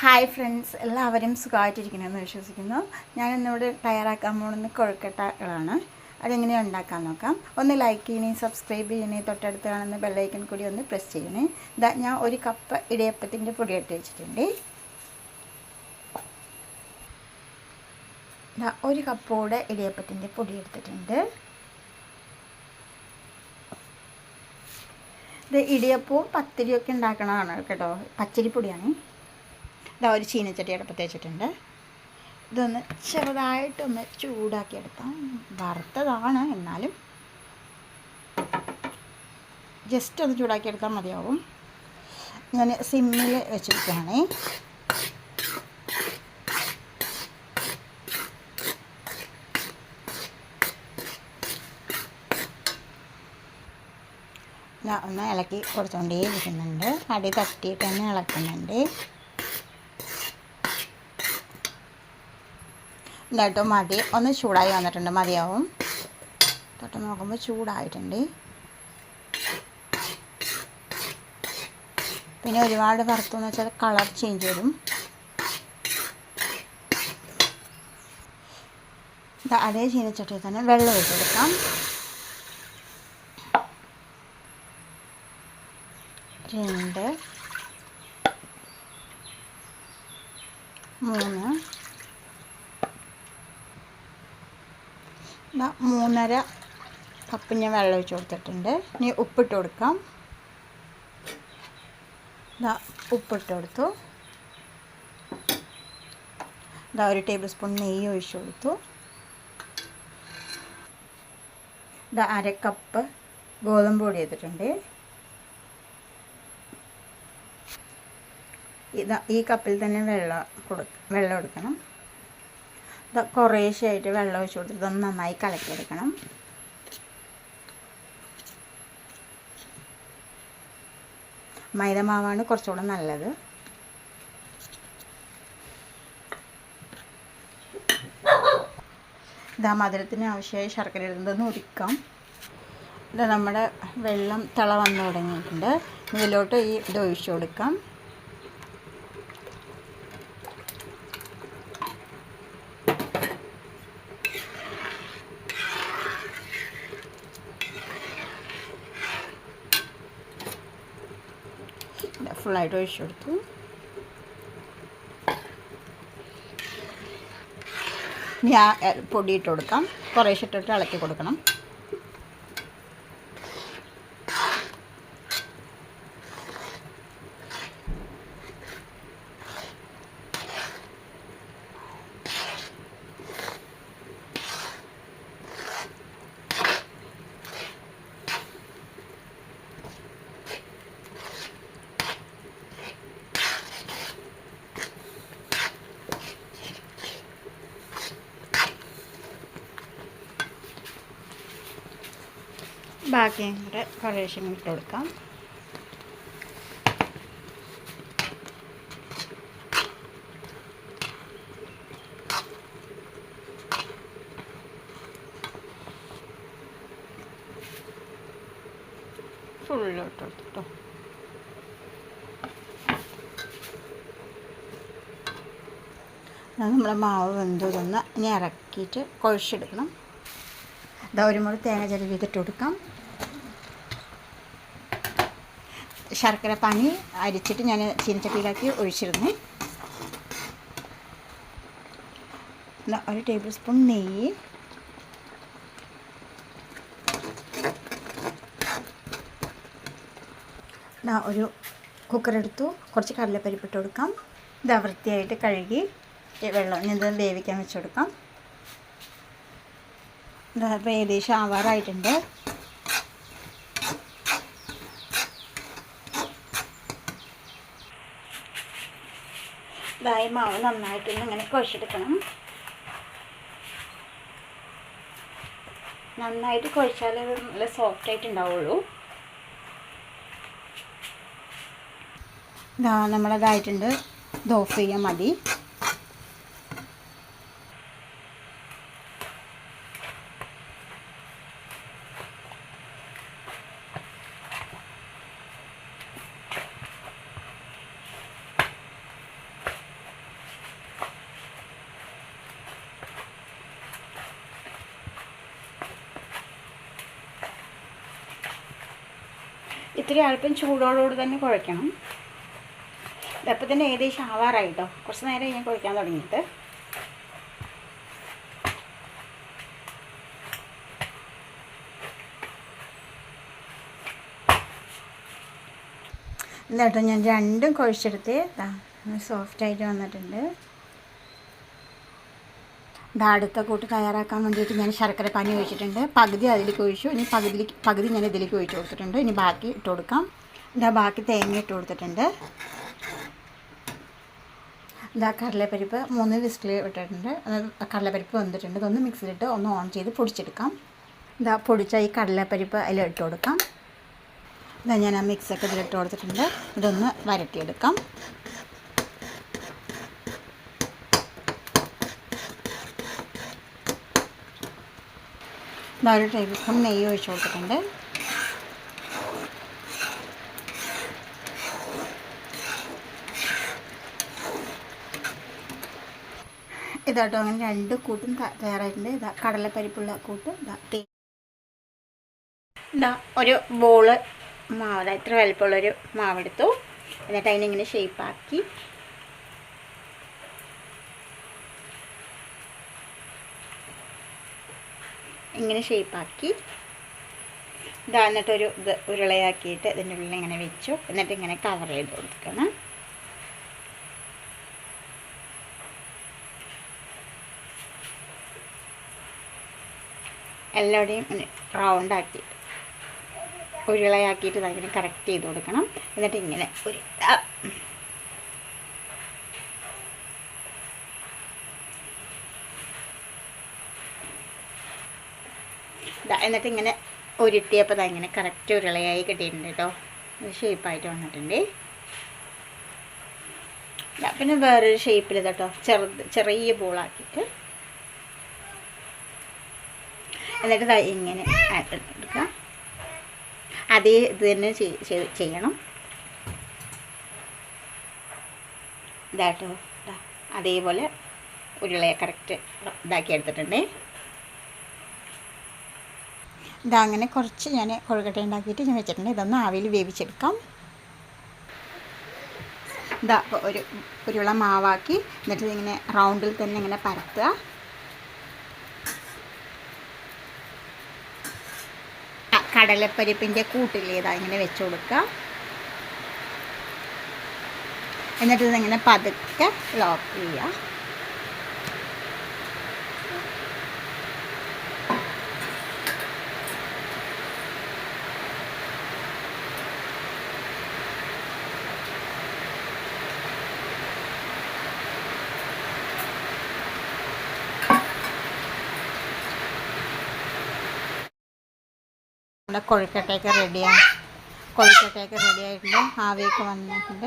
Hi friends എല്ലാവരും സുഖമായിട്ടിരിക്കണമെന്ന് വിശ്വസിക്കുന്നു. ഞാൻ ഇന്നിവിടെ തയ്യാറാക്കാൻ പോകുന്ന കൊഴുക്കട്ടകളാണ്. അതെങ്ങനെ ഉണ്ടാക്കാൻ നോക്കാം. ഒന്ന് ലൈക്ക് ചെയ്യണേ സബ്സ്ക്രൈബ് ചെയ്യണേ തൊട്ടടുത്ത് കാണുന്ന ബെല്ലൈക്കൺ കൂടി ഒന്ന് പ്രസ് ചെയ്യണേ. ഇതാ ഞാൻ ഒരു കപ്പ് ഇടിയപ്പത്തിന്റെ പൊടി ഇട്ട് വെച്ചിട്ടുണ്ട്. ദാ ഒരു കപ്പോടെ ഇടിയപ്പത്തിന്റെ പൊടി എടുത്തിട്ടുണ്ട്. ഇത് ഇടിയപ്പവും പത്തിരിയൊക്കെ ഉണ്ടാക്കണതാണ് കേട്ടോ. പച്ചരിപ്പൊടിയാണ്. ഇതാ ഒരു ചീനച്ചട്ടി അടുപ്പത്ത് വെച്ചിട്ടുണ്ട് ഇതൊന്ന് ചെറുതായിട്ടൊന്ന് ചൂടാക്കി എടുക്കാം. വറുത്തതാണ് എന്നാലും. ജസ്റ്റ് ഒന്ന് ചൂടാക്കി എടുത്താൽ മതിയാവും. ഞാൻ സിമ്മിൽ വെച്ചിരിക്കുകയാണ്. ഒന്ന് ഇളക്കി കൊടുത്തുകൊണ്ടേ ഇരിക്കുന്നുണ്ട്. അടി തട്ടിയിട്ട് തന്നെ ഇളക്കുന്നുണ്ട്. എന്നിട്ട് മതി. ഒന്ന് ചൂടായി വന്നിട്ടുണ്ട്. മതിയാവും. തൊട്ട് നോക്കുമ്പോൾ ചൂടായിട്ടുണ്ട്. പിന്നെ ഒരുപാട് വറുത്തെന്ന് വെച്ചാൽ കളർ ചേഞ്ച് വരും. അതേ ചീനച്ചട്ടിയിൽ തന്നെ വെള്ളം ഒഴിച്ച് കൊടുക്കാം രണ്ട് മൂന്ന് ദാ മൂന്നര കപ്പ് ഞാൻ വെള്ളം ഒഴിച്ച് കൊടുത്തിട്ടുണ്ട്. ഇനി ഉപ്പിട്ട് കൊടുക്കാം. ഇതാ ഉപ്പിട്ട് കൊടുത്തു. ഇതാ ഒരു ടേബിൾ സ്പൂൺ നെയ്യ് ഒഴിച്ച് കൊടുത്തു. ഇതാ അര കപ്പ് ഗോതമ്പ് പൊടി ചെയ്തിട്ടുണ്ട് ഇതാ ഈ കപ്പിൽ തന്നെ വെള്ളം കൊടു വെള്ളം എടുക്കണം. ഇത് കുറേശ്ശായിട്ട് വെള്ളം ഒഴിച്ച് കൊടുത്തിട്ട് ഇതൊന്ന് നന്നായി കലക്കിയെടുക്കണം. മൈദ മാവാണ് കുറച്ചുകൂടെ നല്ലത്. ഇതാ മധുരത്തിന് ആവശ്യമായ ശർക്കര ഇടുന്നതെന്ന് ഉരുക്കാം ഇത് നമ്മുടെ വെള്ളം തിള വന്നു തുടങ്ങിയിട്ടുണ്ട്. ഇതിലോട്ട് ഈ ഇത് ഒഴിച്ചു കൊടുക്കാം. ഫുള്ളായിട്ട് ഒഴിച്ചു കൊടുത്തു ഇനി ആ പൊടി ഇട്ട് കൊടുക്കാം. കുറേശ്ശിട്ടിട്ട് ഇളക്കി കൊടുക്കണം. ബാക്കിയും കൂടെ കുറേശ്ശെ ഇട്ട് കൊടുക്കാം ഫുള്ളിട്ട് കൊടുത്തിട്ടോ നമ്മുടെ മാവ് വെന്തതൊന്ന് ഇനി ഇറക്കിയിട്ട് കുഴച്ചെടുക്കണം. ഇതാ ഒരു മുറി തേങ്ങ ചിരവിതിട്ട് കൊടുക്കാം ശർക്കര പാനി അരിച്ചിട്ട് ഞാൻ ചീനച്ചട്ടിയിലാക്കി ഒഴിച്ചിരുന്നു. ഒരു ടേബിൾ സ്പൂൺ നെയ്യ്. ഒരു കുക്കർ എടുത്തു. കുറച്ച് കടലപ്പരിപ്പിട്ട് കൊടുക്കാം. ഇത് വൃത്തിയായിട്ട് കഴുകി വെള്ളം ഇത് വേവിക്കാൻ വെച്ച് കൊടുക്കാം. ഇപ്പോൾ ഏകദേശം ആവാറായിട്ടുണ്ട്. ഇതായി മാവ് നന്നായിട്ടൊന്ന് ഇങ്ങനെ കുഴച്ചെടുക്കണം. നന്നായിട്ട് കുഴച്ചാലേ നല്ല സോഫ്റ്റ് ആയിട്ട് ഉണ്ടാവുള്ളൂ. ഇതാ നമ്മളതായിട്ടുണ്ട്. ഓഫ് ചെയ്യാൻ മതി. ഒത്തിരി അല്പം ചൂടോടുകൂടി തന്നെ കുഴയ്ക്കണം. ഇതപ്പം തന്നെ ഏകദേശം ആവാറായി കേട്ടോ കുറച്ച് നേരം ഞാൻ കുഴയ്ക്കാൻ തുടങ്ങിയിട്ട്. എന്താട്ടോ ഞാൻ രണ്ടും കുഴച്ചെടുത്ത്. സോഫ്റ്റ് ആയിട്ട് വന്നിട്ടുണ്ട്. ഇതാ കൂട്ട് തയ്യാറാക്കാൻ വേണ്ടിയിട്ട് ഞാൻ ശർക്കര പാനി ഒഴിച്ചിട്ടുണ്ട്. പകുതി അതിലേക്ക് ഒഴിച്ചു. ഇനി പകുതി പകുതി ഞാൻ ഇതിലേക്ക് ഒഴിച്ചു കൊടുത്തിട്ടുണ്ട്. ഇനി ബാക്കി ഇട്ട് കൊടുക്കാം. ഇതാ ബാക്കി തേങ്ങ ഇട്ട് കൊടുത്തിട്ടുണ്ട്. ഇതാ കടലപ്പരിപ്പ് മൂന്ന് വിസ്കിൽ ഇട്ടിട്ടുണ്ട്. കടലപ്പരിപ്പ് വന്നിട്ടുണ്ട് ഇതൊന്ന് മിക്സിയിലിട്ട് ഒന്ന് ഓൺ ചെയ്ത് പൊടിച്ചെടുക്കാം. ഇതാ പൊടിച്ച ഈ കടലപ്പരിപ്പ് അതിൽ ഇട്ട് കൊടുക്കാം. ഇതാ ഞാൻ ആ മിക്സൊക്കെ ഇതിലിട്ട് കൊടുത്തിട്ടുണ്ട്. ഇതൊന്ന് വരട്ടിയെടുക്കാം. ഒരു ടേബിൾ സ്പൂൺ നെയ്യ് ഒഴിച്ച് കൊടുത്തിട്ടുണ്ട്. ഇതാട്ടോ അങ്ങനെ രണ്ട് കൂട്ടും തയ്യാറായിട്ടുണ്ട്. ഇതാ കടലപ്പരിപ്പുള്ള കൂട്ട്. ഇതാ തേ ഇതാ ഒരു ബോൾ മാവ്. ഇത്ര വലിപ്പമുള്ളൊരു മാവെടുത്തു. എന്നിട്ട് അതിനിങ്ങനെ ഷേപ്പാക്കി ഇങ്ങനെ ഷേപ്പാക്കി. ഇതാ എന്നിട്ടൊരു ഇത് ഉരുളയാക്കിയിട്ട് ഇതിന്റെ ഉള്ളിൽ ഇങ്ങനെ വെച്ചു. എന്നിട്ട് ഇങ്ങനെ കവർ ചെയ്ത് കൊടുക്കണം. എല്ലാവരുടെയും റൗണ്ട് റൗണ്ടാക്കി ഉരുളയാക്കിയിട്ട് ഇങ്ങനെ കറക്റ്റ് ചെയ്ത് കൊടുക്കണം. എന്നിട്ട് ഇങ്ങനെ ഒരു എന്നിട്ട് ഇങ്ങനെ ഉരുട്ടിയപ്പോൾ ഇതാ ഇങ്ങനെ കറക്റ്റ് ഉരുളയായി കിട്ടിയിട്ടുണ്ട് കേട്ടോ ഷേപ്പായിട്ട് വന്നിട്ടുണ്ട്. പിന്നെ വേറൊരു ഷേപ്പിൽ കേട്ടോ ചെറുത് ചെറിയ ബോളാക്കിയിട്ട് എന്നിട്ട് ഇങ്ങനെ എടുക്കുക അതേ ഇത് തന്നെ ചെയ്- ചെയ്- ചെയ്യണം. ഇതാട്ടോ അതേപോലെ ഉരുളയെ കറക്റ്റ് ഇതാക്കി എടുത്തിട്ടുണ്ടേ. ഇതാ അങ്ങനെ കുറച്ച് ഞാൻ കൊഴുക്കട്ട ഉണ്ടാക്കിയിട്ട് ഞാൻ വെച്ചിട്ടുണ്ട്. ഇതൊന്ന് ആവിയിൽ വേവിച്ചെടുക്കാം. ഇതാ ഒരു ഉരുള മാവാക്കി എന്നിട്ട് ഇങ്ങനെ റൗണ്ടിൽ തന്നെ ഇങ്ങനെ പരത്തുക. കടലപ്പരിപ്പിന്റെ കൂട്ടില്ലേ ഇതാ ഇങ്ങനെ വെച്ച് കൊടുക്കുക. എന്നിട്ട് ഇതിങ്ങനെ പതുക്കെ ലോക്ക് ചെയ്യുക. നമ്മുടെ കൊഴുക്കട്ടയൊക്കെ റെഡിയാണ് കൊഴുക്കട്ടയൊക്കെ റെഡി ആയിട്ടുണ്ട്. ആവിയൊക്കെ വന്നിട്ടുണ്ട്.